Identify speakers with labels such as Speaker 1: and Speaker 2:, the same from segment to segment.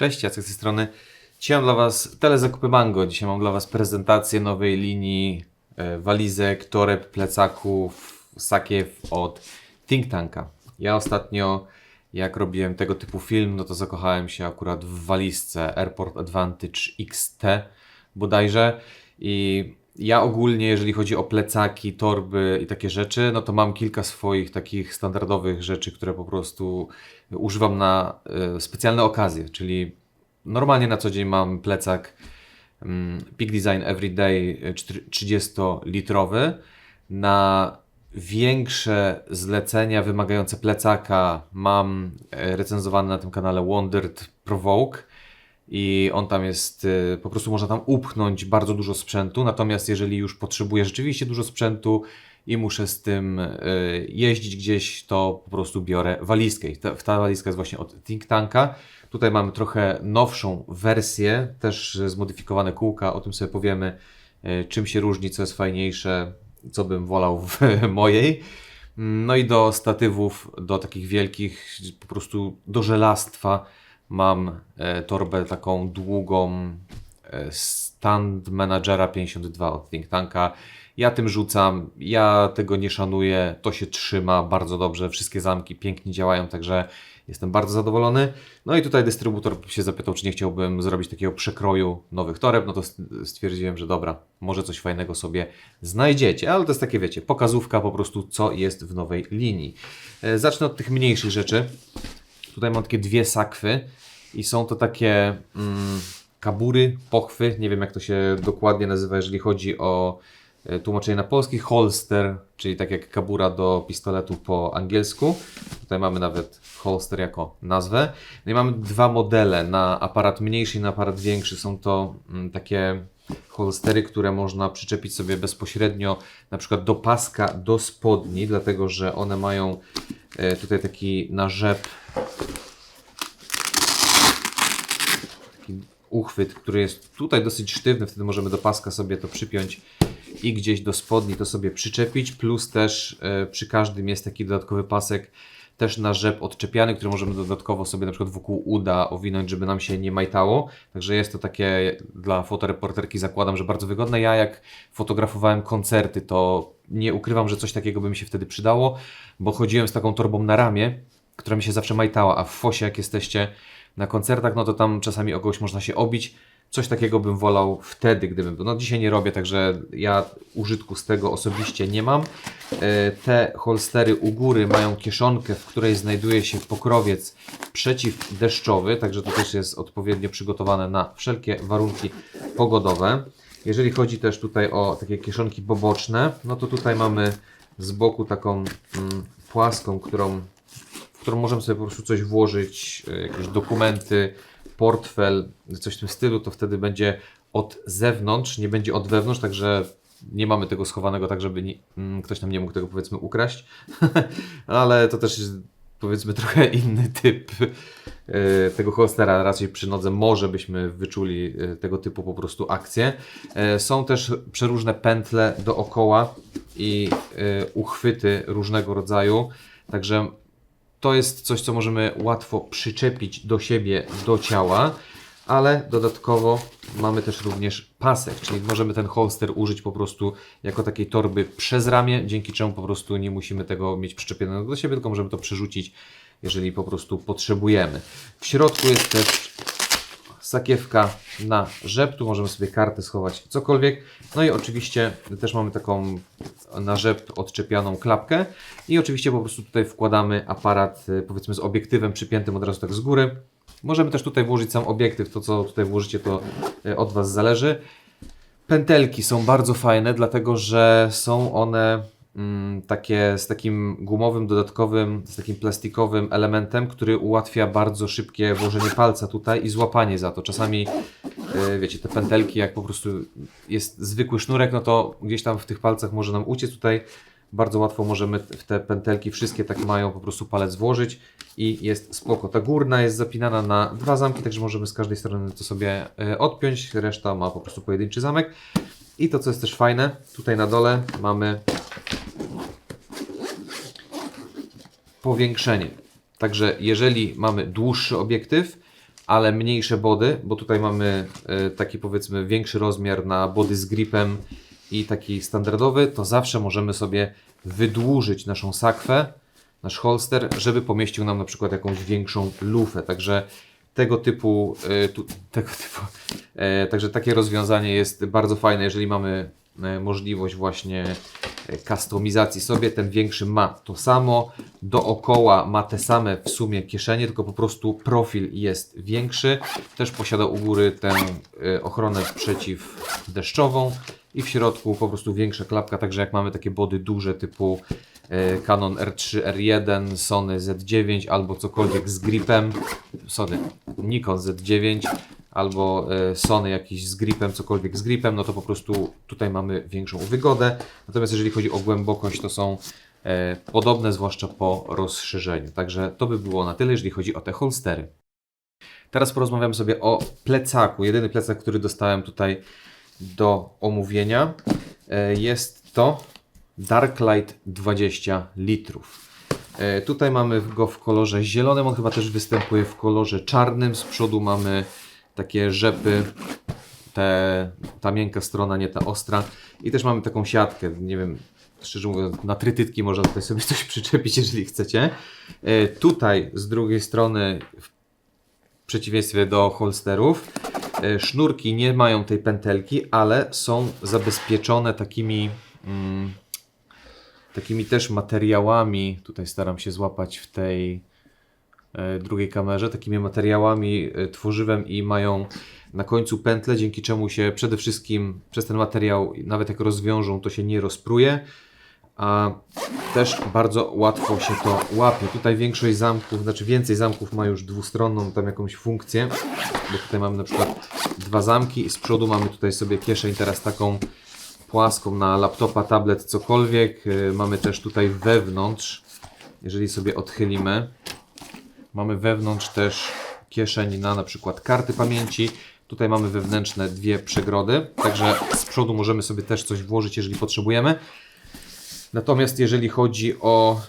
Speaker 1: Cześć, Jacek z tej strony. Dzisiaj mam dla Was telezakupy Mango. Dzisiaj mam dla Was prezentację nowej linii e, walizek, toreb, plecaków, sakiew od Think Tanka. Ja ostatnio, jak robiłem tego typu film, no to zakochałem się akurat w walizce Airport Advantage XT bodajże i ja ogólnie, jeżeli chodzi o plecaki, torby i takie rzeczy, no to mam kilka swoich takich standardowych rzeczy, które po prostu używam na e, specjalne okazje, czyli normalnie na co dzień mam plecak mm, Peak Design Everyday e, 30-litrowy. Na większe zlecenia wymagające plecaka mam e, recenzowany na tym kanale Wandered Provoke i on tam jest, y, po prostu można tam upchnąć bardzo dużo sprzętu, natomiast jeżeli już potrzebuję rzeczywiście dużo sprzętu i muszę z tym y, jeździć gdzieś, to po prostu biorę walizkę. I ta, ta walizka jest właśnie od Think Tanka. Tutaj mamy trochę nowszą wersję, też zmodyfikowane kółka, o tym sobie powiemy, y, czym się różni, co jest fajniejsze, co bym wolał w mojej. No i do statywów, do takich wielkich, po prostu do żelastwa mam e, torbę taką długą e, Stand Managera 52 od Think Tanka. Ja tym rzucam, ja tego nie szanuję, to się trzyma bardzo dobrze, wszystkie zamki pięknie działają, także jestem bardzo zadowolony. No i tutaj dystrybutor się zapytał, czy nie chciałbym zrobić takiego przekroju nowych toreb, no to stwierdziłem, że dobra, może coś fajnego sobie znajdziecie, ale to jest takie, wiecie, pokazówka po prostu, co jest w nowej linii. E, Zacznę od tych mniejszych rzeczy. Tutaj mam takie dwie sakwy i są to takie mm, kabury, pochwy, nie wiem jak to się dokładnie nazywa, jeżeli chodzi o e, tłumaczenie na polski, holster, czyli tak jak kabura do pistoletu po angielsku. Tutaj mamy nawet holster jako nazwę. No i mamy dwa modele na aparat mniejszy i na aparat większy. Są to mm, takie holstery, które można przyczepić sobie bezpośrednio na przykład do paska, do spodni, dlatego że one mają tutaj taki narzep taki uchwyt, który jest tutaj dosyć sztywny, wtedy możemy do paska sobie to przypiąć i gdzieś do spodni to sobie przyczepić, plus też e, przy każdym jest taki dodatkowy pasek, też na rzep odczepiany, który możemy dodatkowo sobie na przykład wokół uda owinąć, żeby nam się nie majtało. Także jest to takie dla fotoreporterki zakładam, że bardzo wygodne. Ja jak fotografowałem koncerty, to nie ukrywam, że coś takiego by mi się wtedy przydało, bo chodziłem z taką torbą na ramię, która mi się zawsze majtała, a w fosie jak jesteście na koncertach, no to tam czasami o kogoś można się obić. Coś takiego bym wolał wtedy, gdybym był. No dzisiaj nie robię, także ja użytku z tego osobiście nie mam. E, Te holstery u góry mają kieszonkę, w której znajduje się pokrowiec przeciwdeszczowy, także to też jest odpowiednio przygotowane na wszelkie warunki pogodowe. Jeżeli chodzi też tutaj o takie kieszonki boboczne, no to tutaj mamy z boku taką mm, płaską, którą w którą możemy sobie po prostu coś włożyć, e, jakieś dokumenty, portfel, coś w tym stylu, to wtedy będzie od zewnątrz, nie będzie od wewnątrz, także nie mamy tego schowanego tak, żeby nie, mm, ktoś nam nie mógł tego powiedzmy ukraść, ale to też jest powiedzmy trochę inny typ e, tego holstera, raczej przy nodze może byśmy wyczuli e, tego typu po prostu akcje. E, Są też przeróżne pętle dookoła i uchwyty różnego rodzaju, także to jest coś, co możemy łatwo przyczepić do siebie, do ciała, ale dodatkowo mamy też również pasek, czyli możemy ten holster użyć po prostu jako takiej torby przez ramię, dzięki czemu po prostu nie musimy tego mieć przyczepionego do siebie, tylko możemy to przerzucić, jeżeli po prostu potrzebujemy. W środku jest też sakiewka na rzep, tu możemy sobie kartę schować, cokolwiek. No i oczywiście też mamy taką na rzep odczepianą klapkę i oczywiście po prostu tutaj wkładamy aparat y, powiedzmy z obiektywem przypiętym od razu tak z góry. Możemy też tutaj włożyć sam obiektyw, to co tutaj włożycie to y, od Was zależy. Pętelki są bardzo fajne, dlatego że są one mm, takie z takim gumowym, dodatkowym, z takim plastikowym elementem, który ułatwia bardzo szybkie włożenie palca tutaj i złapanie za to. Czasami, e, wiecie, te pętelki, jak po prostu jest zwykły sznurek, no to gdzieś tam w tych palcach może nam uciec. Tutaj bardzo łatwo możemy w te pętelki, wszystkie tak mają, po prostu palec włożyć i jest spoko. Ta górna jest zapinana na dwa zamki, także możemy z każdej strony to sobie e, odpiąć, reszta ma po prostu pojedynczy zamek. I to, co jest też fajne, tutaj na dole mamy powiększenie. Także jeżeli mamy dłuższy obiektyw, ale mniejsze body, bo tutaj mamy e, taki powiedzmy większy rozmiar na body z gripem i taki standardowy, to zawsze możemy sobie wydłużyć naszą sakwę, nasz holster, żeby pomieścił nam na przykład jakąś większą lufę. Także tego typu, e, tu, tego typu e, także takie rozwiązanie jest bardzo fajne, jeżeli mamy e, możliwość właśnie kustomizacji sobie. Ten większy ma to samo, dookoła ma te same w sumie kieszenie, tylko po prostu profil jest większy. Też posiada u góry tę ochronę przeciwdeszczową i w środku po prostu większa klapka, także jak mamy takie body duże typu e, Canon R3, R1, Sony Z9 albo cokolwiek z gripem, Sony Nikon Z9 albo e, Sony jakiś z gripem, cokolwiek z gripem, no to po prostu tutaj mamy większą wygodę. Natomiast jeżeli chodzi o głębokość, to są e, podobne, zwłaszcza po rozszerzeniu. Także to by było na tyle, jeżeli chodzi o te holstery. Teraz porozmawiam sobie o plecaku. Jedyny plecak, który dostałem tutaj do omówienia e, jest to Darklight 20 litrów. E, Tutaj mamy go w kolorze zielonym, on chyba też występuje w kolorze czarnym. Z przodu mamy takie rzepy, te, ta miękka strona, nie ta ostra. I też mamy taką siatkę, nie wiem, szczerze mówiąc, na trytytki można tutaj sobie coś przyczepić, jeżeli chcecie. E, Tutaj z drugiej strony, w przeciwieństwie do holsterów, sznurki nie mają tej pętelki, ale są zabezpieczone takimi mm, takimi też materiałami, tutaj staram się złapać w tej e, drugiej kamerze, takimi materiałami, e, tworzywem i mają na końcu pętle, dzięki czemu się przede wszystkim przez ten materiał, nawet jak rozwiążą, to się nie rozpruje, a też bardzo łatwo się to łapie. Tutaj większość zamków, znaczy więcej zamków ma już dwustronną tam jakąś funkcję, bo tutaj mamy na przykład dwa zamki i z przodu mamy tutaj sobie kieszeń teraz taką płaską na laptopa, tablet, cokolwiek. Yy, Mamy też tutaj wewnątrz, jeżeli sobie odchylimy, mamy wewnątrz też kieszeń na na przykład karty pamięci. Tutaj mamy wewnętrzne dwie przegrody, także z przodu możemy sobie też coś włożyć, jeżeli potrzebujemy. Natomiast jeżeli chodzi o,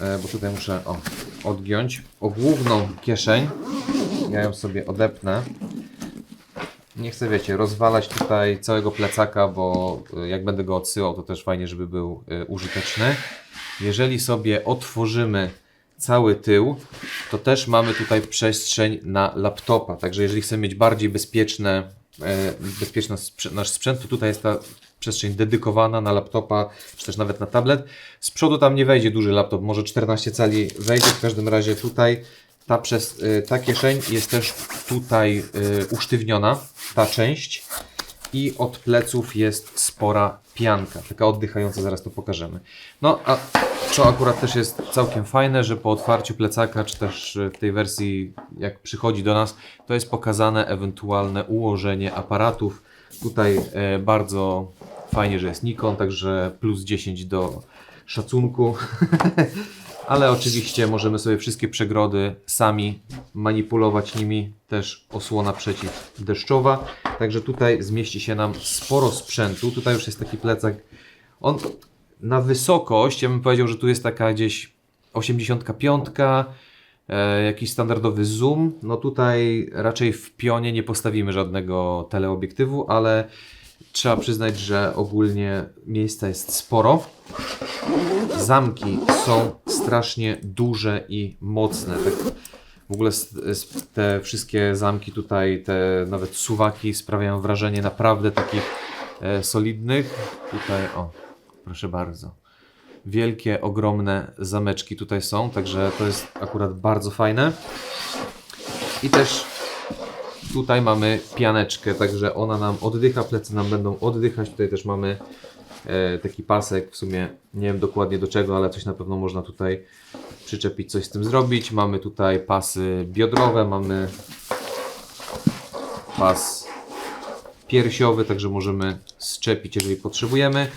Speaker 1: e, bo tutaj muszę o, odgiąć, o główną kieszeń, ja ją sobie odepnę. Nie chcę, wiecie, rozwalać tutaj całego plecaka, bo y, jak będę go odsyłał, to też fajnie, żeby był y, użyteczny. Jeżeli sobie otworzymy cały tył, to też mamy tutaj przestrzeń na laptopa. Także jeżeli chcemy mieć bardziej bezpieczne, e, bezpieczny nasz sprzęt, to tutaj jest ta przestrzeń dedykowana na laptopa, czy też nawet na tablet. Z przodu tam nie wejdzie duży laptop, może 14 cali wejdzie, w każdym razie tutaj ta, przez, y, ta kieszeń jest też tutaj y, usztywniona, ta część. I od pleców jest spora pianka, taka oddychająca, zaraz to pokażemy. No a co akurat też jest całkiem fajne, że po otwarciu plecaka, czy też y, w tej wersji jak przychodzi do nas, to jest pokazane ewentualne ułożenie aparatów. Tutaj e, bardzo fajnie, że jest Nikon, także plus 10 do szacunku. Ale oczywiście możemy sobie wszystkie przegrody sami manipulować nimi, też osłona przeciwdeszczowa. Także tutaj zmieści się nam sporo sprzętu. Tutaj już jest taki plecak. On na wysokość, ja bym powiedział, że tu jest taka gdzieś 85, e, jakiś standardowy zoom. No tutaj raczej w pionie nie postawimy żadnego teleobiektywu, ale trzeba przyznać, że ogólnie miejsca jest sporo. Zamki są strasznie duże i mocne. Tak w ogóle te wszystkie zamki tutaj, te nawet suwaki sprawiają wrażenie naprawdę takich e, solidnych. Tutaj, o, proszę bardzo. Wielkie, ogromne zameczki tutaj są, także to jest akurat bardzo fajne. I też tutaj mamy pianeczkę, także ona nam oddycha, plecy nam będą oddychać. Tutaj też mamy e, taki pasek, w sumie nie wiem dokładnie do czego, ale coś na pewno można tutaj przyczepić, coś z tym zrobić. Mamy tutaj pasy biodrowe, mamy pas piersiowy, także możemy zczepić, jeżeli potrzebujemy.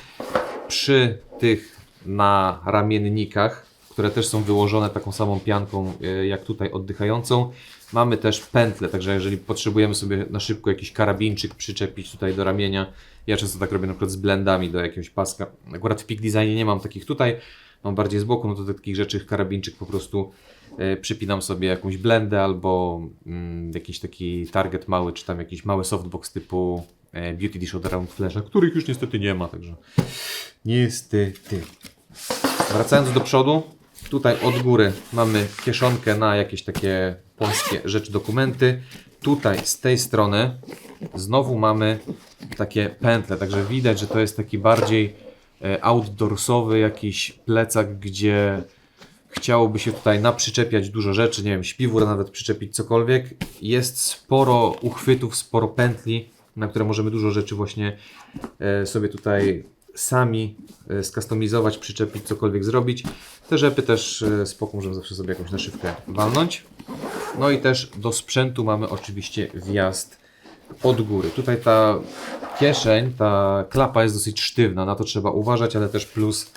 Speaker 1: Przy tych na ramiennikach, które też są wyłożone taką samą pianką e, jak tutaj oddychającą, mamy też pętle, także jeżeli potrzebujemy sobie na szybko jakiś karabinczyk przyczepić tutaj do ramienia, ja często tak robię na przykład z blendami do jakiegoś paska. Akurat w Peak Designie nie mam takich tutaj, mam bardziej z boku, no to do takich rzeczy karabinczyk po prostu e, przypinam sobie jakąś blendę albo mm, jakiś taki target mały, czy tam jakiś mały softbox typu e, Beauty Dish od Round Flasha, których już niestety nie ma, także niestety. Wracając do przodu, tutaj od góry mamy kieszonkę na jakieś takie polskie rzeczy, dokumenty. Tutaj z tej strony znowu mamy takie pętle, także widać, że to jest taki bardziej e, outdoorsowy jakiś plecak, gdzie chciałoby się tutaj naprzyczepiać dużo rzeczy, nie wiem, śpiwór nawet przyczepić cokolwiek. Jest sporo uchwytów, sporo pętli, na które możemy dużo rzeczy właśnie e, sobie tutaj sami e, skustomizować, przyczepić, cokolwiek zrobić. Te rzepy też e, spoko, możemy zawsze sobie jakąś naszywkę walnąć. No i też do sprzętu mamy oczywiście wjazd od góry. Tutaj ta kieszeń, ta klapa jest dosyć sztywna, na to trzeba uważać, ale też plus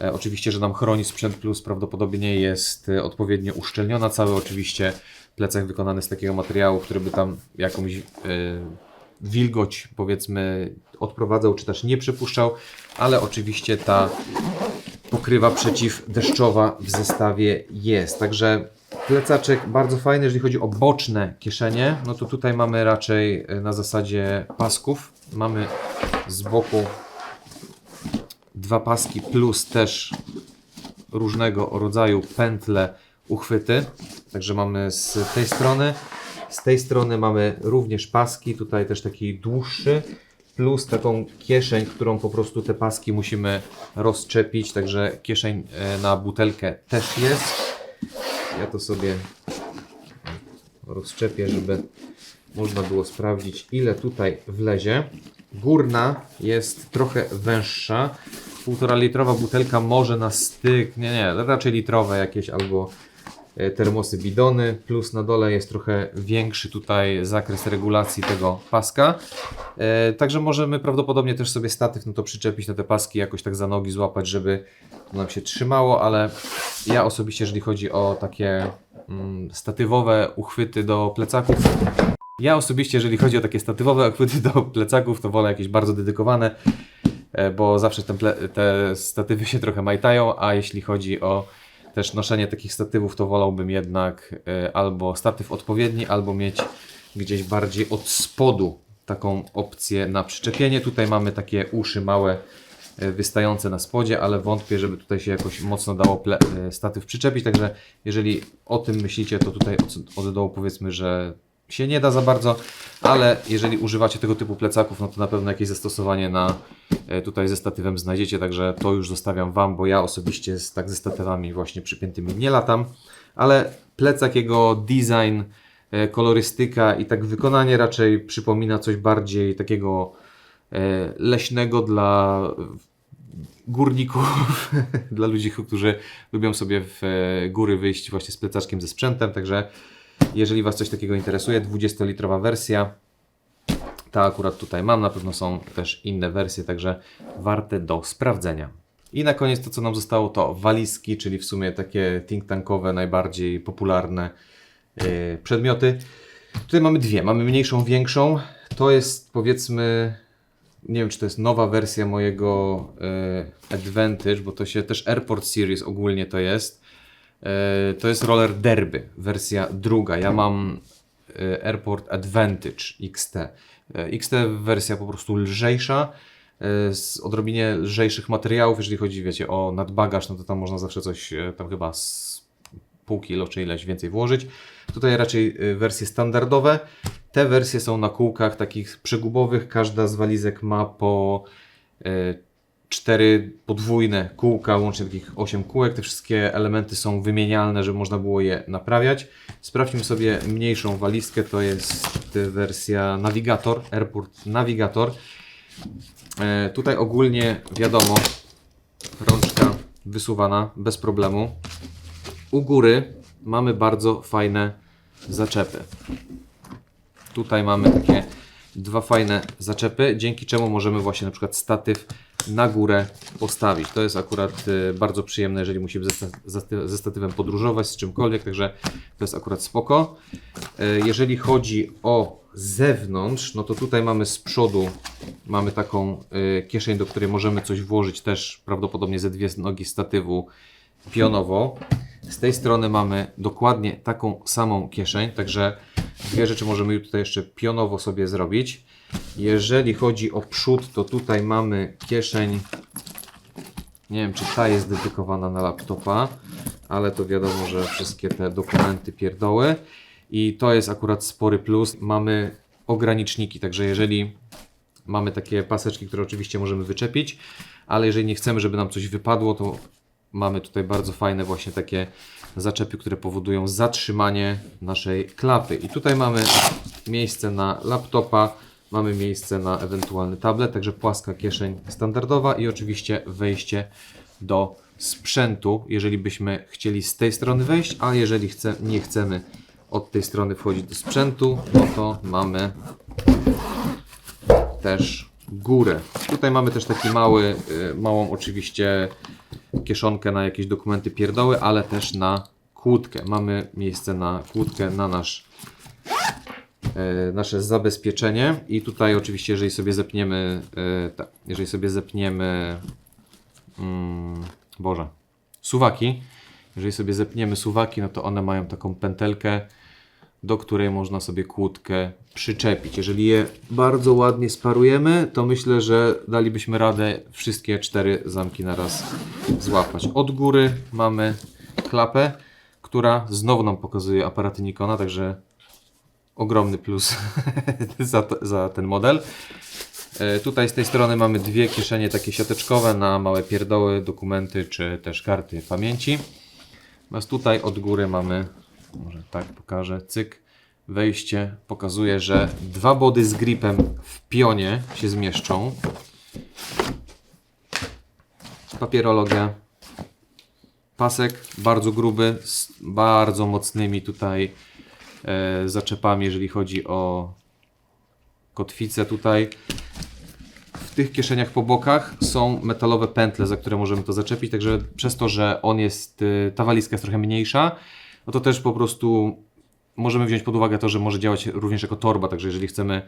Speaker 1: e, oczywiście, że nam chroni sprzęt, plus prawdopodobnie jest odpowiednio uszczelniona. Cały oczywiście plecak wykonany z takiego materiału, który by tam jakąś wilgoć powiedzmy odprowadzał, czy też nie przypuszczał, ale oczywiście ta pokrywa przeciwdeszczowa w zestawie jest. Także plecaczek bardzo fajny, jeżeli chodzi o boczne kieszenie, no to tutaj mamy raczej e, na zasadzie pasków. Mamy z boku dwa paski plus też różnego rodzaju pętle, uchwyty. Także mamy z tej strony. Z tej strony mamy również paski, tutaj też taki dłuższy, plus taką kieszeń, którą po prostu te paski musimy rozczepić. Także kieszeń e, na butelkę też jest. Ja to sobie rozczepię, żeby można było sprawdzić, ile tutaj wlezie. Górna jest trochę węższa. Półtora litrowa butelka może na styk, nie, nie, raczej litrowe jakieś albo termosy bidony, plus na dole jest trochę większy tutaj zakres regulacji tego paska. E, także możemy prawdopodobnie też sobie statyw no to przyczepić na te paski, jakoś tak za nogi złapać, żeby to nam się trzymało, ale ja osobiście, jeżeli chodzi o takie mm, statywowe uchwyty do plecaków, ja osobiście, jeżeli chodzi o takie statywowe uchwyty do plecaków, to wolę jakieś bardzo dedykowane, e, bo zawsze te, te statywy się trochę majtają, a jeśli chodzi o też noszenie takich statywów, to wolałbym jednak e, albo statyw odpowiedni, albo mieć gdzieś bardziej od spodu taką opcję na przyczepienie. Tutaj mamy takie uszy małe, e, wystające na spodzie, ale wątpię, żeby tutaj się jakoś mocno dało e, statyw przyczepić, także jeżeli o tym myślicie, to tutaj od, od dołu powiedzmy, że się nie da za bardzo, ale jeżeli używacie tego typu plecaków, no to na pewno jakieś zastosowanie na e, tutaj ze statywem znajdziecie, także to już zostawiam Wam, bo ja osobiście z, tak ze statywami właśnie przypiętymi nie latam, ale plecak, jego design, e, kolorystyka i tak wykonanie raczej przypomina coś bardziej takiego e, leśnego dla górników, dla ludzi, którzy lubią sobie w góry wyjść właśnie z plecaczkiem ze sprzętem, także jeżeli Was coś takiego interesuje, 20-litrowa wersja, ta akurat tutaj mam, na pewno są też inne wersje, także warte do sprawdzenia. I na koniec to, co nam zostało, to walizki, czyli w sumie takie think tankowe, najbardziej popularne yy, przedmioty. Tutaj mamy dwie, mamy mniejszą, większą. To jest powiedzmy, nie wiem czy to jest nowa wersja mojego yy, Advantage, bo to się też Airport Series ogólnie to jest. E, To jest roller derby, wersja druga. Ja mam e, Airport Advantage XT. E, XT wersja po prostu lżejsza, z odrobinie lżejszych materiałów, jeżeli chodzi, wiecie, o nadbagaż, no to tam można zawsze coś, tam chyba z pół kilo czy ileś więcej włożyć. Tutaj raczej wersje standardowe. Te wersje są na kółkach takich przegubowych. Każda z walizek ma po cztery podwójne kółka, łącznie takich 8 kółek. Te wszystkie elementy są wymienialne, żeby można było je naprawiać. Sprawdźmy sobie mniejszą walizkę, to jest wersja Navigator, Airport Navigator. E, tutaj ogólnie wiadomo, rączka wysuwana bez problemu. U góry mamy bardzo fajne zaczepy. Tutaj mamy takie dwa fajne zaczepy, dzięki czemu możemy właśnie na przykład statyw na górę postawić. To jest akurat y, bardzo przyjemne, jeżeli musimy ze, sta- ze- ze statywem podróżować z czymkolwiek, także to jest akurat spoko. Y, Jeżeli chodzi o zewnątrz, no to tutaj mamy z przodu mamy taką y, kieszeń, do której możemy coś włożyć też prawdopodobnie ze dwie nogi statywu pionowo. Z tej strony mamy dokładnie taką samą kieszeń, także dwie rzeczy możemy tutaj jeszcze pionowo sobie zrobić. Jeżeli chodzi o przód, to tutaj mamy kieszeń nie wiem, czy ta jest dedykowana na laptopa, ale to wiadomo, że wszystkie te dokumenty pierdoły. I to jest akurat spory plus. Mamy ograniczniki, także jeżeli mamy takie paseczki, które oczywiście możemy wyczepić, ale jeżeli nie chcemy, żeby nam coś wypadło, to mamy tutaj bardzo fajne właśnie takie zaczepy, które powodują zatrzymanie naszej klapy. I tutaj mamy miejsce na laptopa, mamy miejsce na ewentualny tablet, także płaska kieszeń standardowa i oczywiście wejście do sprzętu, jeżeli byśmy chcieli z tej strony wejść, a jeżeli chce, nie chcemy od tej strony wchodzić do sprzętu, no to mamy też górę. Tutaj mamy też taki mały, y, małą oczywiście kieszonkę na jakieś dokumenty pierdoły, ale też na kłódkę. Mamy miejsce na kłódkę, na nasz nasze zabezpieczenie i tutaj oczywiście jeżeli sobie zepniemy e, tak, jeżeli sobie zepniemy mm, Boże, suwaki jeżeli sobie zepniemy suwaki, no to one mają taką pętelkę do której można sobie kłódkę przyczepić. Jeżeli je bardzo ładnie sparujemy, to myślę, że dalibyśmy radę wszystkie cztery zamki na raz złapać. Od góry mamy klapę, która znowu nam pokazuje aparaty Nikona, także ogromny plus za, to, za ten model. E, Tutaj z tej strony mamy dwie kieszenie takie siateczkowe na małe pierdoły, dokumenty czy też karty pamięci. Natomiast tutaj od góry mamy, może tak pokażę, cyk, wejście pokazuje, że dwa body z gripem w pionie się zmieszczą. Papierologia. Pasek bardzo gruby, z bardzo mocnymi tutaj zaczepami, jeżeli chodzi o kotwicę tutaj. W tych kieszeniach po bokach są metalowe pętle, za które możemy to zaczepić, także przez to, że on jest, y, ta walizka jest trochę mniejsza, no to też po prostu możemy wziąć pod uwagę to, że może działać również jako torba, także jeżeli chcemy e,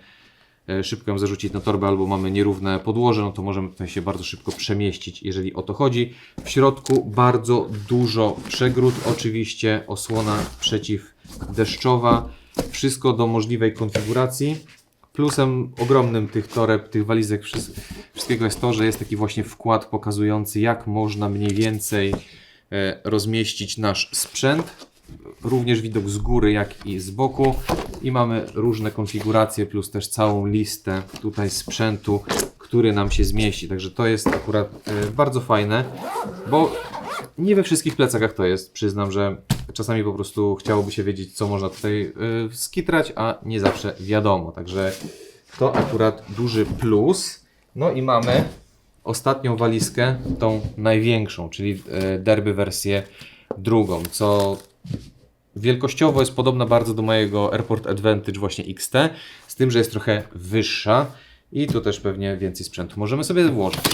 Speaker 1: szybko ją zarzucić na torbę albo mamy nierówne podłoże, no to możemy tutaj się bardzo szybko przemieścić, jeżeli o to chodzi. W środku bardzo dużo przegród, oczywiście osłona przeciwdeszczowa, wszystko do możliwej konfiguracji. Plusem ogromnym tych toreb, tych walizek, wszy- wszystkiego jest to, że jest taki właśnie wkład pokazujący, jak można mniej więcej e, rozmieścić nasz sprzęt. Również widok z góry, jak i z boku. I mamy różne konfiguracje, plus też całą listę tutaj sprzętu, który nam się zmieści. Także to jest akurat e, bardzo fajne, bo nie we wszystkich plecakach to jest. Przyznam, że czasami po prostu chciałoby się wiedzieć, co można tutaj y, skitrać, a nie zawsze wiadomo. Także to akurat duży plus. No i mamy ostatnią walizkę, tą największą, czyli y, derby wersję drugą, co wielkościowo jest podobna bardzo do mojego Airport Advantage właśnie XT, z tym, że jest trochę wyższa i tu też pewnie więcej sprzętu możemy sobie włożyć.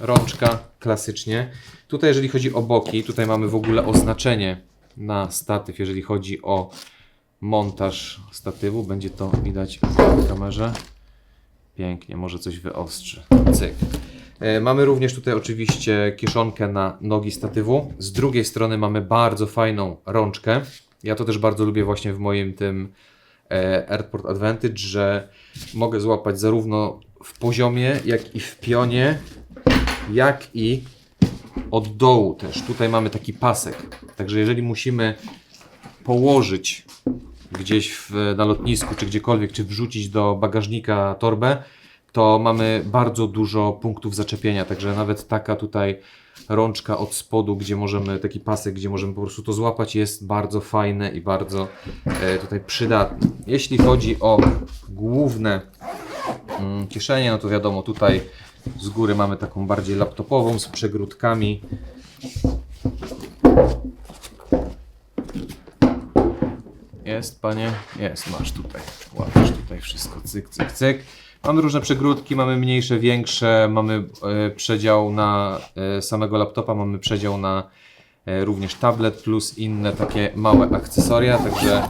Speaker 1: Rączka klasycznie. Tutaj jeżeli chodzi o boki, tutaj mamy w ogóle oznaczenie na statyw, jeżeli chodzi o montaż statywu. Będzie to widać w kamerze. Pięknie, może coś wyostrzy. Cyk. E, Mamy również tutaj oczywiście kieszonkę na nogi statywu. Z drugiej strony mamy bardzo fajną rączkę. Ja to też bardzo lubię właśnie w moim tym e, Airport Advantage, że mogę złapać zarówno w poziomie, jak i w pionie, jak i od dołu też. Tutaj mamy taki pasek. Także jeżeli musimy położyć gdzieś w, na lotnisku, czy gdziekolwiek, czy wrzucić do bagażnika torbę, to mamy bardzo dużo punktów zaczepienia. Także nawet taka tutaj rączka od spodu, gdzie możemy, taki pasek, gdzie możemy po prostu to złapać, jest bardzo fajne i bardzo e, tutaj przydatne. Jeśli chodzi o główne mm, kieszenie, no to wiadomo, tutaj z góry mamy taką bardziej laptopową z przegródkami. Jest, panie? Jest, masz tutaj. Łapiesz tutaj wszystko, cyk, cyk, cyk. Mamy różne przegródki, mamy mniejsze, większe, mamy e, przedział na e, samego laptopa, mamy przedział na e, również tablet, plus inne takie małe akcesoria, także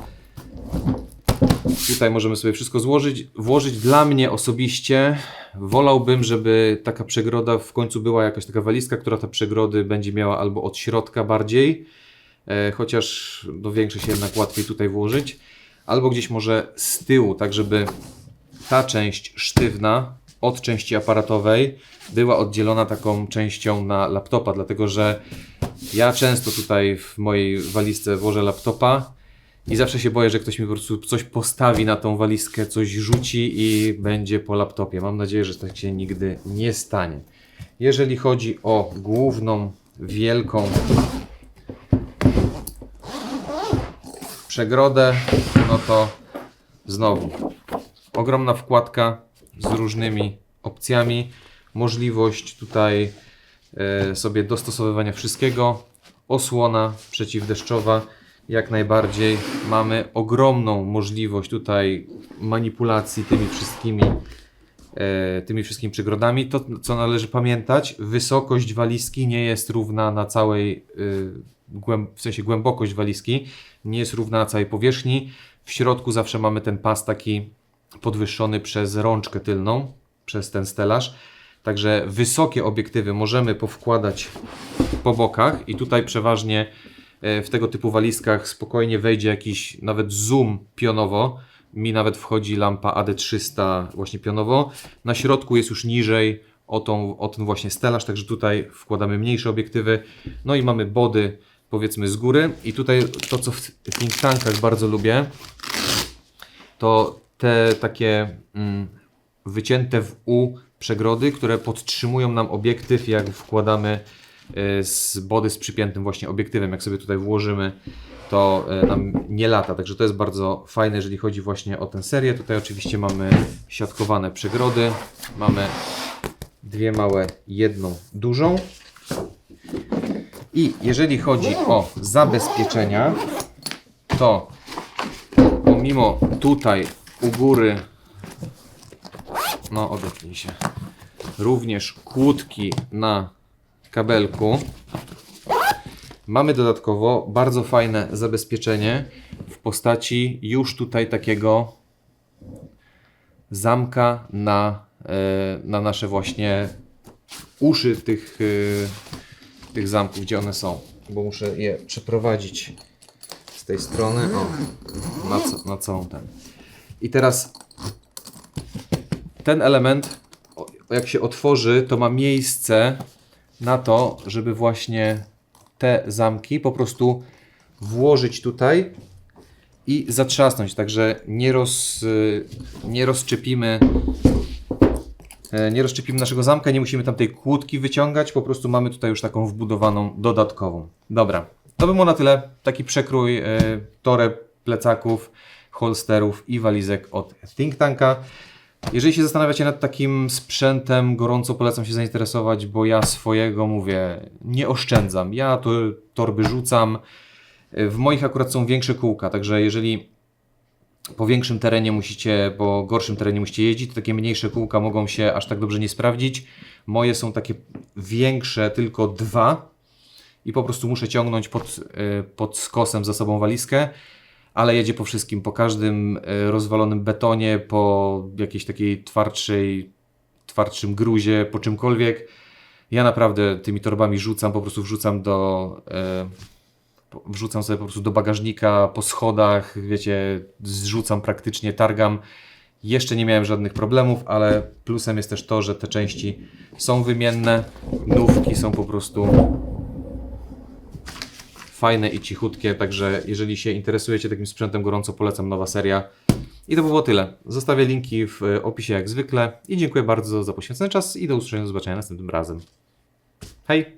Speaker 1: Tutaj możemy sobie wszystko złożyć, włożyć. Dla mnie osobiście wolałbym, żeby taka przegroda w końcu była jakaś taka walizka, która te przegrody będzie miała albo od środka bardziej, e, chociaż do większość jednak łatwiej tutaj włożyć, albo gdzieś może z tyłu, tak żeby ta część sztywna od części aparatowej była oddzielona taką częścią na laptopa, dlatego że ja często tutaj w mojej walizce włożę laptopa i zawsze się boję, że ktoś mi po prostu coś postawi na tą walizkę, coś rzuci i będzie po laptopie. Mam nadzieję, że tak się nigdy nie stanie. Jeżeli chodzi o główną, wielką przegrodę, no to znowu ogromna wkładka z różnymi opcjami, możliwość tutaj e, sobie dostosowywania wszystkiego, osłona przeciwdeszczowa, jak najbardziej. Mamy ogromną możliwość tutaj manipulacji tymi wszystkimi e, tymi wszystkimi przegrodami. To, co należy pamiętać, wysokość walizki nie jest równa na całej, głęb- w sensie głębokość walizki nie jest równa na całej powierzchni. W środku zawsze mamy ten pas taki podwyższony przez rączkę tylną, przez ten stelaż. Także wysokie obiektywy możemy powkładać po bokach i tutaj przeważnie e, w tego typu walizkach spokojnie wejdzie jakiś nawet zoom pionowo. Mi nawet wchodzi lampa AD300 właśnie pionowo. Na środku jest już niżej o, tą, o ten właśnie stelaż, także tutaj wkładamy mniejsze obiektywy. No i mamy body powiedzmy z góry. I tutaj to co w think tankach bardzo lubię, to te takie mm, wycięte w U przegrody, które podtrzymują nam obiektyw, jak wkładamy y, z body z przypiętym właśnie obiektywem. Jak sobie tutaj włożymy, to y, nam nie lata. Także to jest bardzo fajne, jeżeli chodzi właśnie o tę serię. Tutaj oczywiście mamy siatkowane przegrody. Mamy dwie małe, jedną dużą. I jeżeli chodzi o zabezpieczenia, to pomimo tutaj u góry, no odepnij się, również kłódki na kabelku, mamy dodatkowo bardzo fajne zabezpieczenie w postaci już tutaj takiego zamka na, e, na nasze właśnie uszy tych, e, tych zamków, gdzie one są, bo muszę je przeprowadzić z tej strony, o, na, na całą ten. I teraz ten element, jak się otworzy, to ma miejsce na to, żeby właśnie te zamki po prostu włożyć tutaj i zatrzasnąć, także nie, roz, y, nie rozczepimy e, nie rozczepimy naszego zamka, nie musimy tam tej kłódki wyciągać, po prostu mamy tutaj już taką wbudowaną dodatkową. Dobra, to by było na tyle. Taki przekrój toreb, plecaków, holsterów i walizek od Think Tanka. Jeżeli się zastanawiacie nad takim sprzętem, gorąco polecam się zainteresować, bo ja swojego mówię, nie oszczędzam. Ja to torby rzucam. W moich akurat są większe kółka, także jeżeli po większym terenie musicie, po gorszym terenie musicie jeździć, to takie mniejsze kółka mogą się aż tak dobrze nie sprawdzić. Moje są takie większe, tylko dwa i po prostu muszę ciągnąć pod, y, pod skosem za sobą walizkę, ale jedzie po wszystkim, po każdym y, rozwalonym betonie, po jakiejś takiej twardszej, twardszym gruzie, po czymkolwiek. Ja naprawdę tymi torbami rzucam, po prostu wrzucam do, po- wrzucam sobie po prostu do bagażnika, po schodach, wiecie, zrzucam praktycznie, targam. Jeszcze nie miałem żadnych problemów, ale plusem jest też to, że te części są wymienne, nówki są po prostu fajne i cichutkie, także jeżeli się interesujecie takim sprzętem, gorąco polecam nowa seria. I to by było tyle. Zostawię linki w e, opisie jak zwykle i dziękuję bardzo za poświęcony czas i do usłyszenia, do zobaczenia następnym razem. Hej!